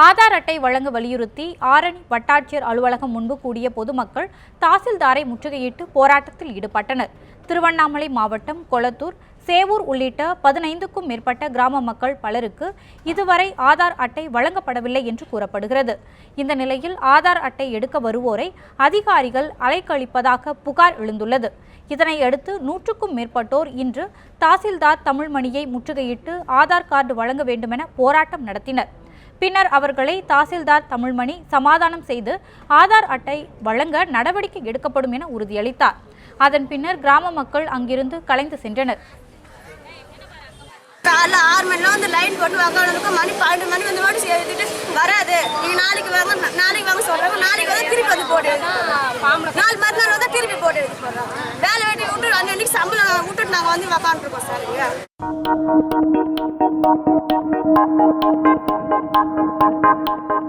ஆதார் அட்டை வழங்க வலியுறுத்தி ஆரணி வட்டாட்சியர் அலுவலகம் முன்பு கூடிய பொதுமக்கள் தாசில்தாரை முற்றுகையிட்டு போராட்டத்தில் ஈடுபட்டனர். திருவண்ணாமலை மாவட்டம் கொளத்தூர் சேவூர் உள்ளிட்ட பதினைந்துக்கும் மேற்பட்ட கிராம மக்கள் பலருக்கு இதுவரை ஆதார் அட்டை வழங்கப்படவில்லை என்று கூறப்படுகிறது. இந்த நிலையில் ஆதார் அட்டை எடுக்க வருவோரை அதிகாரிகள் அலைக்கழிப்பதாக புகார் எழுந்துள்ளது. இதனை அடுத்து நூற்றுக்கும் மேற்பட்டோர் இன்று தாசில்தார் தமிழ்மணியை முற்றுகையிட்டு ஆதார் கார்டு வழங்க வேண்டுமென போராட்டம் நடத்தினர். பின்னர் அவர்களை தாசில்தார் தமிழ்மணி சமாதானம் செய்து ஆதார் அட்டை வழங்க நடவடிக்கை எடுக்கப்படும் என உறுதியளித்தார். அதன் பின்னர் கிராம மக்கள் அங்கிருந்து கலைந்து சென்றனர். காலைல ஆறு மணிலாம் வந்து லைன் போட்டு உக்காந்துருக்கோம் மணி பன்னெண்டு மணி வந்து மட்டும் எழுதிட்டு வராது. நீங்க நாளைக்கு வாங்க நாளைக்கு வாங்க சொல்றாங்க. நாளைக்கு வந்து திருப்பி வந்து போட்டு நாலு மறுநாள் வந்து திருப்பி போட்டு எடுத்து போடுறாங்க. வேலை வெட்டி விட்டு அன்னைக்கு சம்பளம் விட்டுட்டு நாங்கள் வந்து உக்காந்துருக்கோம் சார் Thank you.